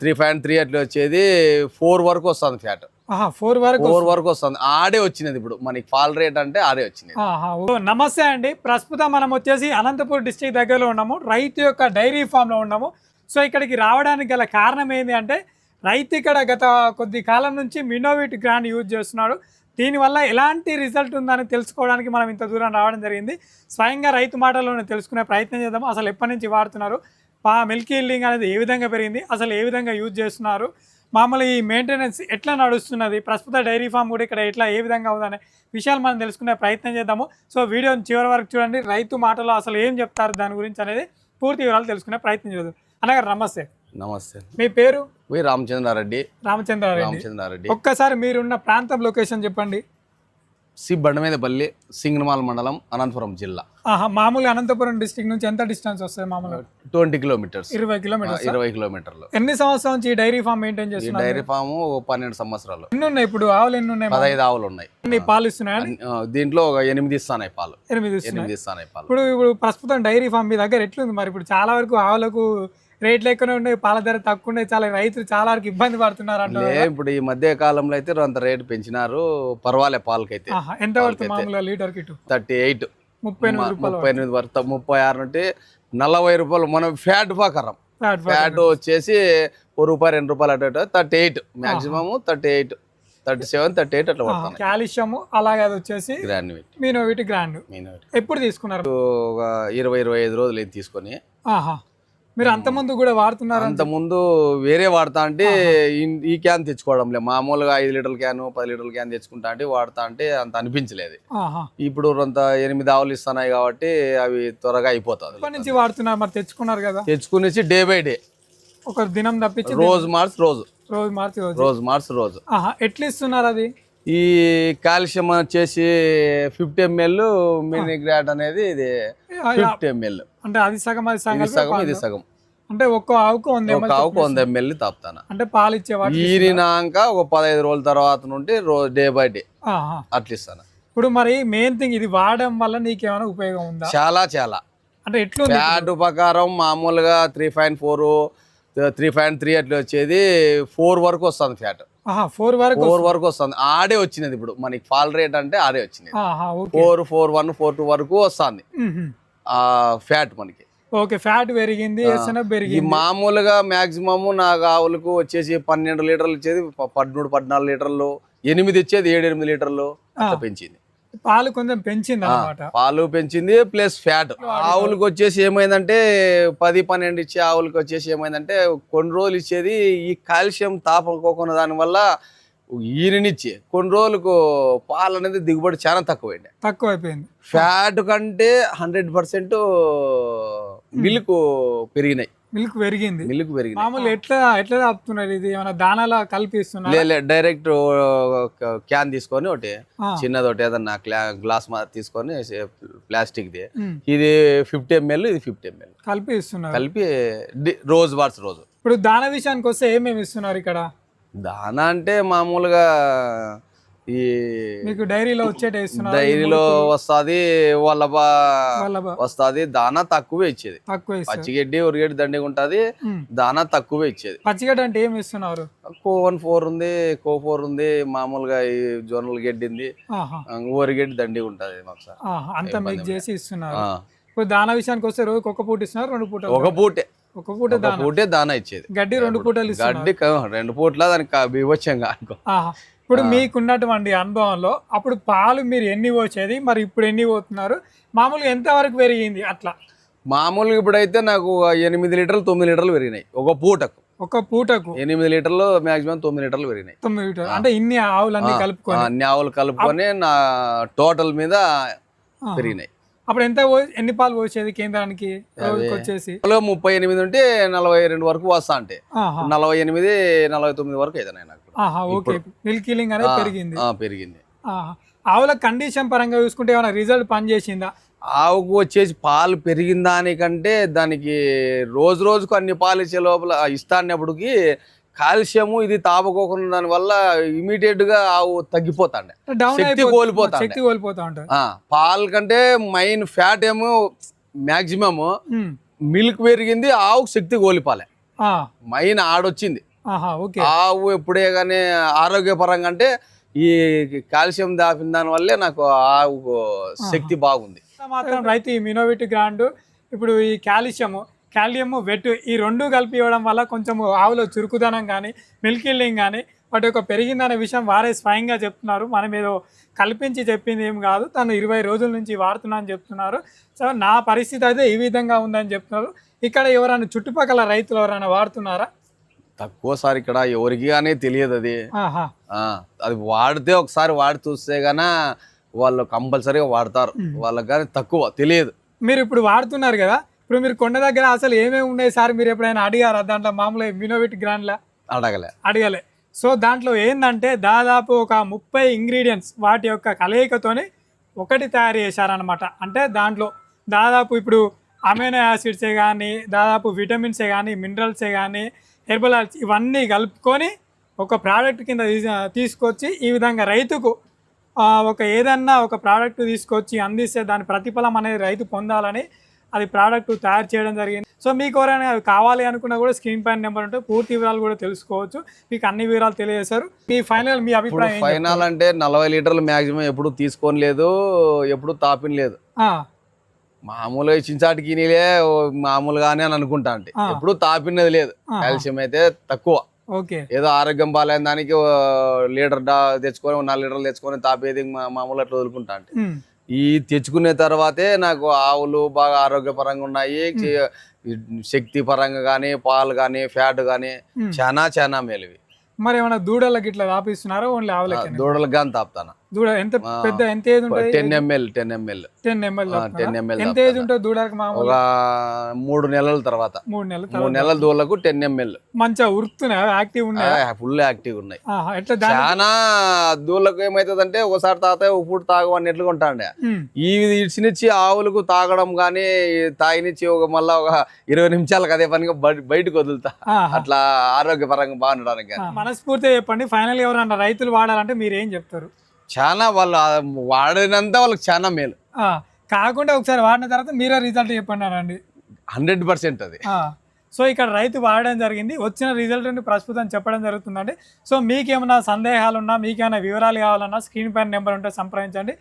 Three point three అట్లా వచ్చేది four వరకు వస్తుంది ఫ్యాట్ ఫోర్ వరకు ఫోర్ వరకు వస్తుంది. ఆడే వచ్చినది ఇప్పుడు. మనకి ఫాల్ రేట్ అంటే ఆడే వచ్చింది నమస్తే అండి. ప్రస్తుతం మనం వచ్చేసి అనంతపూర్ డిస్టిక్ దగ్గరలో ఉన్నాము. రైతు యొక్క డైరీ ఫామ్లో ఉన్నాము. సో ఇక్కడికి రావడానికి గల కారణం ఏంటి అంటే రైతు ఇక్కడ గత కొద్ది కాలం నుంచి మినోవిట్ గ్రాండ్ యూజ్ చేస్తున్నాడు. దీనివల్ల ఎలాంటి రిజల్ట్ ఉందని తెలుసుకోవడానికి మనం ఇంత దూరం రావడం జరిగింది. స్వయంగా రైతు మాటల్లోనే తెలుసుకునే ప్రయత్నం చేద్దాము. అసలు ఎప్పటి నుంచి వాడుతున్నారు? పా మిల్క్ ఈల్డింగ్ అనేది ఏ విధంగా పెరిగింది? అసలు ఏ విధంగా యూజ్ చేస్తున్నారు? మామూలు ఈ మెయింటెనెన్స్ ఎట్లా నడుస్తున్నది? ప్రస్తుత డైరీ ఫామ్ కూడా ఇక్కడ ఎట్లా ఏ విధంగా ఉందనే విషయాలు మనం తెలుసుకునే ప్రయత్నం చేద్దాము. సో వీడియోని చివరి వరకు చూడండి. రైతు మాటలో అసలు ఏం చెప్తారు? దాని గురించి అనేది పూర్తి వివరాలు తెలుసుకునే ప్రయత్నం చేద్దాం. అన్నగారు నమస్తే. నమస్తే. మీ పేరు? వి రామచంద్రారెడ్డి. రామచంద్రారెడ్డి. రామచంద్రారెడ్డి. ఒక్కసారి మీరున్న ప్రాంతం లొకేషన్ చెప్పండి. సి బండమీదపల్లి సింగనమాల మండలం అనంతపురం జిల్లా. ఆహా మామూలుగా అనంతపురం డిస్టిక్ నుంచి ఎంత డిస్టెన్స్ వస్తుంది మామూలుగా? Twenty kilometres. ఇరవై కిలోమీటర్స్ ఇరవై కిలోమీటర్లు. ఎన్ని సంవత్సరాల నుంచి ఈ డైరీ ఫామ్ మెయింటైన్ చేస్తున్నారు? డైరీ ఫాము పన్నెండు సంవత్సరాలు. ఎన్ని ఉన్నాయి ఇప్పుడు? ఆవులు ఎన్ని ఉన్నాయి పదహైదు ఆవులు ఉన్నాయి. ఎన్ని పాలు ఆ, దీంట్లో ఒక ఎనిమిది ఇస్తానాయి పాలు. ఎనిమిది ఇస్తున్నాయి? ఎనిమిది ఇస్తానాయి పాలు. ఇప్పుడు ఇప్పుడు ప్రస్తుతం డైరీ ఫామ్ మీ దగ్గర ఎట్లుంది మరి? ఇప్పుడు చాలా వరకు ఆవులకు రేట్లు ఎక్కువనే ఉన్నాయి పాల ధర తక్కువ ఉన్నాయి చాలా రైతులు చాలా వరకు ఇబ్బంది పడుతున్నారు అంటారు లే ఇప్పుడు ఈ మధ్య కాలంలో అయితే అంత రేటు పెంచినారు పర్వాలే పాలకైతే. ఎంత పడుతుంది మామూలుగా లీటర్ కిట్ థర్టీ ఎయిట్. ముప్పై ఎనిమిది రూపాయలు ముప్పై ఎనిమిది వరకు ముప్పై ఆరు నుండి నలభై రూపాయలు మనం ఫ్యాట్ ప్రకారం ఫ్యాట్ వచ్చేసి ఓ రూపాయి రెండు రూపాయలు అటు thirty eight. Maximum thirty eight thirty seven thirty eight అట్లా పడుతున్నాయి కాల్షియం అలాగే అది వచ్చేసి మీనో వీటి గ్రాండ్ ఎప్పుడు తీసుకున్నారు? ఒక ఇరవై ఇరవై ఐదు రోజులు తీసుకొని. ఆహా. మీరు అంత ముందు కూడా వాడుతున్నారు అంత ముందు వేరే వాడతా అంటే ఈ- క్యాన్ తెచ్చుకోవడంలే మామూలుగా ఐదు లీటర్ల క్యాన్ పది లీటర్ల క్యాన్ తెచ్చుకుంటా అంటే వాడతా అంటే అంత అనిపించలేదు. ఇప్పుడు అంత ఎనిమిది ఆవులు ఇస్తున్నాయి కాబట్టి అవి త్వరగా అయిపోతుంది. నుంచి వాడుతున్నారు మరి? తెచ్చుకున్నారు కదా? తెచ్చుకునేసి డే బై డే. ఒక దినం తప్పించి రోజు మార్చి రోజు. రోజు మార్చి రోజు. రోజు మార్చి రోజు. ఎట్లా ఇస్తున్నారు అది? ఈ కాల్షియం వచ్చేసి ఫిఫ్టీ ఎంఎల్ మినిగ్రాట్ అనేది ఇది ఫిఫ్టీ ఎంఎల్. అంటే అది సగం అది సగం ఇది సగం ఇది సగం. అంటే ఒక్క ఆవుకు వంద ఒక ఆవుకు వంద ఎంఎల్ తాపుతాను? అంటే పాలు ఇచ్చేవాడు ఈరినాక ఒక పదహైదు రోజుల తర్వాత నుండి రోజు డే బై డే. అట్లా ఇస్తాను ఇప్పుడు మరి మెయిన్ థింగ్ ఇది వాడడం వల్ల నీకేమైనా ఉపయోగం ఉందా? చాలా చాలా. అంటే ఎట్లుంది ఫ్యాట్ ప్రకారం మామూలుగా three point four three point three అట్లా వచ్చేది ఫోర్ వరకు వస్తుంది ఫ్యాట్ ఫోర్ వరకు ఫోర్ వరకు వస్తుంది. ఆడే వచ్చినది ఇప్పుడు. మనకి ఫాల్ రేట్ అంటే ఆడే వచ్చింది four four one four two వరకు వస్తుంది. ఫ్యాట్ మనకి. ఓకే ఫ్యాట్ పెరిగింది ఎస్ఎన్ఎఫ్ పెరిగింది. మామూలుగా మాక్సిమం నాకు ఆవులకు వచ్చేసి పన్నెండు లీటర్లు వచ్చేది ప- పదమూడు పద్నాలుగు లీటర్లు ఎనిమిది ఇచ్చేది ఏడు ఎనిమిది లీటర్లు పెంచింది. పాలు కొంచెం పెంచింది అనమాట పాలు పెంచింది ప్లస్ ఫ్యాట్. ఆవులకు వచ్చేసి ఏమైందంటే పది పన్నెండు ఇచ్చే ఆవులకు వచ్చేసి ఏమైందంటే కొన్ని రోజులు ఇచ్చేది ఈ కాల్షియం తాపకోకున్న దానివల్ల ఈరినిచ్చి కొన్ని రోజులకు పాలు అనేది దిగుబడి చాలా తక్కువైంది. తక్కువ అయిపోయింది ఫ్యాట్ కంటే హండ్రెడ్ పర్సెంట్ మిల్క్ పెరిగినాయి. మిల్క్ పెరిగింది. మిల్క్ పెరిగినాయి. మామూలు ఎట్లా ఎట్లా ఆపుతున్నారు ఇది? ఏమైనా దానాలా కలిపిస్తున్నారు? లే డైరెక్ట్ క్యాన్ తీసుకొని ఒకటి. చిన్నది ఒకటి ఏదన్నా గ్లాస్ తీసుకొని ప్లాస్టిక్ది. ఇది ఫిఫ్టీ ఎంఎల్ ఇది ఫిఫ్టీ ఎంఎల్. కలిపి ఇస్తున్నారు. కలిపి రోజు వార్స్ రోజు. ఇప్పుడు దాన విషయానికి వస్తే ఏమేమి ఇస్తున్నారు ఇక్కడ? దానా అంటే మామూలుగా ఈ మీకు డైరీలో వచ్చేట డైరీలో వస్తుంది వాళ్ళ వాళ్ళ బ- వస్తుంది దానా తక్కువే ఇచ్చేది. తక్కువ పచ్చిగడ్డి ఉరిగడ్డి దండిగా ఉంటుంది. దానా తక్కువే ఇచ్చేది. పచ్చిగడ్డ అంటే ఏమి ఇస్తున్నారు? కో వన్ ఫోర్ ఉంది కో ఫోర్ ఉంది మామూలుగా ఈ జొన్నల గడ్డి ఉంది. ఆహా. ఊరిగడ్డి దండిగా ఉంటుంది మాకు సార్. అంతా మిక్స్ చేసి ఇస్తున్నారు. ఇప్పుడు దాన విషయానికి వస్తే రోజు ఒక పూట ఇస్తున్నారు రెండు పూటలు ఒక పూటే. ఒక పూట పూటే దానా ఇచ్చేది. గడ్డి రెండు పూటలు గడ్డి రెండు పూట్ల దానికి బీభత్సంగా అనుకో. ఇప్పుడు మీకున్నటువంటి అనుభవంలో అప్పుడు పాలు మీరు ఎన్ని పోసేది? మరి ఇప్పుడు ఎన్ని పోతున్నారు? మామూలుగా ఎంత వరకు పెరిగింది అట్లా? మామూలుగా ఇప్పుడైతే నాకు ఎనిమిది లీటర్లు తొమ్మిది లీటర్లు పెరిగినాయి. ఒక పూటకు. ఒక పూటకు? ఎనిమిది లీటర్లు మాక్సిమం తొమ్మిది లీటర్లు పెరిగినాయి. తొమ్మిది లీటర్లు. అంటే ఇన్ని ఆవులన్నీ కలుపుకొని? అన్ని ఆవులు కలుపుకొని నా టోటల్ మీద. పెరిగినాయి. అప్పుడు ఎంత ఎన్ని పాలు పోసేది కేంద్రానికి? వచ్చేసి ముప్పై ఎనిమిది ఉంటే నలభై రెండు వరకు వస్తా అంటే. నలభై ఎనిమిది నలభై తొమ్మిది వరకు అయితే ఓకే. మిల్క్ కీలింగ్ అనేది పెరిగింది. పెరిగింది. ఆవుల కండిషన్ పరంగా చూసుకుంటే ఏమైనా రిజల్ట్ పని చేసిందా ఆవుకు వచ్చేసి పాలు పెరిగిన దానికంటే దానికి రోజు రోజుకు అన్ని పాలు ఇచ్చే లోపల ఇస్తా అన్నప్పటికి కాల్షియము ఇది తాపకోకుండా దాని వల్ల ఇమీడియట్గా ఆవు తగ్గిపోతాండే. శక్తి కోల్పోతా శక్తి కోల్పోతా ఉంటారు ఆ, పాల కంటే మెయిన్ ఫ్యాట్ ఏమో మాక్సిమం. మిల్క్ పెరిగింది ఆవుకు శక్తి కోల్పోలే. మైన్ ఆడొచ్చింది. ఆవు ఎప్పుడే కానీ ఆరోగ్యపరంగా అంటే ఈ కాల్షియం దాపిన దాని వల్లే నాకు ఆవుకు శక్తి బాగుంది. మాత్రం రైతు ఈ మినోవిట్ గ్రాండ్ ఇప్పుడు ఈ కాల్షియము కాల్షియం వెట్ ఈ రెండు కలిపి ఇవ్వడం వల్ల కొంచెం ఆవులో చురుకుదనం కానీ మిల్క్ ఇల్లింగ్ కానీ వాటి యొక్క పెరిగిందనే విషయం వారే స్వయంగా చెప్తున్నారు. మనం ఏదో కల్పించి చెప్పింది ఏం కాదు. తను ఇరవై రోజుల నుంచి వాడుతున్నా అని చెప్తున్నారు. సో నా పరిస్థితి అయితే ఈ విధంగా ఉందని చెప్తున్నారు. ఇక్కడ ఎవరైనా చుట్టుపక్కల రైతులు ఎవరైనా వాడుతున్నారా? తక్కువసారి ఇక్కడ ఎవరికి కానీ తెలియదు అది. అది వాడితే ఒకసారి వాడి చూస్తే గాన వాళ్ళు కంపల్సరీగా వాడతారు. వాళ్ళకి కానీ తక్కువ తెలియదు. మీరు ఇప్పుడు వాడుతున్నారు కదా ఇప్పుడు మీరు కొండ దగ్గర అసలు ఏమేమి ఉన్నాయి సార్? మీరు ఎప్పుడైనా అడిగారా? దాంట్లో మామూలుగా మినోవిట్ గ్రాండ్లా? అడగలే. అడగలే. సో దాంట్లో ఏంటంటే దాదాపు ఒక ముప్పై ఇంగ్రీడియంట్స్ వాటి యొక్క కలయికతోని ఒకటి తయారు చేశారనమాట అంటే దాంట్లో దాదాపు ఇప్పుడు అమైనో యాసిడ్సే కానీ దాదాపు విటమిన్సే కానీ మినరల్సే కానీ హెర్బల్ ఆయిల్స్ ఇవన్నీ కలుపుకొని ఒక ప్రోడక్ట్ కింద తీసి- తీసుకొచ్చి ఈ విధంగా రైతుకు ఒక ఏదన్నా ఒక ప్రోడక్ట్ తీసుకొచ్చి అందిస్తే దాని ప్రతిఫలం అనేది రైతు పొందాలని అది ప్రోడక్ట్ తయారు చేయడం జరిగింది. సో మీకు ఎవరైనా అవి కావాలి అనుకున్నా కూడా స్క్రీన్ పైన నెంబర్ ఉంటే పూర్తి వివరాలు కూడా తెలుసుకోవచ్చు. మీకు అన్ని వివరాలు తెలియజేశారు. మీ ఫైనల్ మీ అభిప్రాయం ఫైనల్ అంటే నలభై లీటర్లు మాక్సిమం ఎప్పుడు తీసుకొని లేదు ఎప్పుడు తాపిన లేదు. మామూలుగా చించాటికి మామూలుగానే అని అనుకుంటా అంటే. ఎప్పుడు తాపినది లేదు. కాల్షియం అయితే తక్కువ. ఓకే. ఏదో ఆరోగ్యం బాగాలేని దానికి లీటర్ తెచ్చుకొని నాలుగు లీటర్లు తెచ్చుకొని తాపేది మామూలు అట్లా వదులుకుంటా అంటే ఈ తెచ్చుకునే తర్వాతే నాకు ఆవులు బాగా ఆరోగ్యపరంగా ఉన్నాయి. శక్తి పరంగా కానీ పాలు కానీ ఫ్యాట్ కానీ. చాలా చాలా మేలువి. మరి ఏమైనా దూడలకి ఇట్లా రాపిస్తున్నారా ఓన్లీ ఆవులకి దూడలకు కానీ తాపుతాను? దూడ ఎంత. పెద్ద ఎంత ఏజ్ ఉంటుంది? Ten ML ten ML. Ten ML ten ML ఎంత ఏజ్ ఉంటుంది దూడలకు మామూలు ఒక మూడు నెలల తర్వాత. మూడు నెలలు మూడు నెలల దూడలకు టెన్ ఎంఎల్. మంచిగా ఉరుకుతున్నాయి? యాక్టివ్ ఉన్నాయి? ఫుల్ యాక్టివ్ ఉన్నాయి. ఎట్లా చాలా దూళ్ళకు ఏమైతుందంటే ఒకసారి తాత ఇప్పుడు తాగు అన్నట్లుగా ఉంటాండే ఈ ఇడిచినిచ్చి ఆవులకు తాగడం కానీ తాగినిచ్చి ఒక మళ్ళా ఒక ఇరవై నిమిషాలకు అదే పనిగా బయ- బయటకు వదులుతా. అట్లా ఆరోగ్యపరంగా బాగుండడానికి. మనస్ఫూర్తిగా చెప్పండి. ఫైనల్ ఎవరన్నా రైతులు వాడాలంటే మీరు ఏం చెప్తారు? చాలా వాళ్ళు వాడినంత వాళ్ళకి చాలా మేలు. కాకుండా ఒకసారి వాడిన తర్వాత మీరే రిజల్ట్ చెప్పండి అనండి హండ్రెడ్ పర్సెంట్ అది. సో ఇక్కడ రైతు వాడడం జరిగింది. వచ్చిన రిజల్ట్ ప్రస్తుతం చెప్పడం జరుగుతుందండి. సో మీకేమైనా సందేహాలు ఉన్నా మీకేమైనా వివరాలు కావాలన్నా స్క్రీన్ పైన నెంబర్ ఉంటే సంప్రదించండి.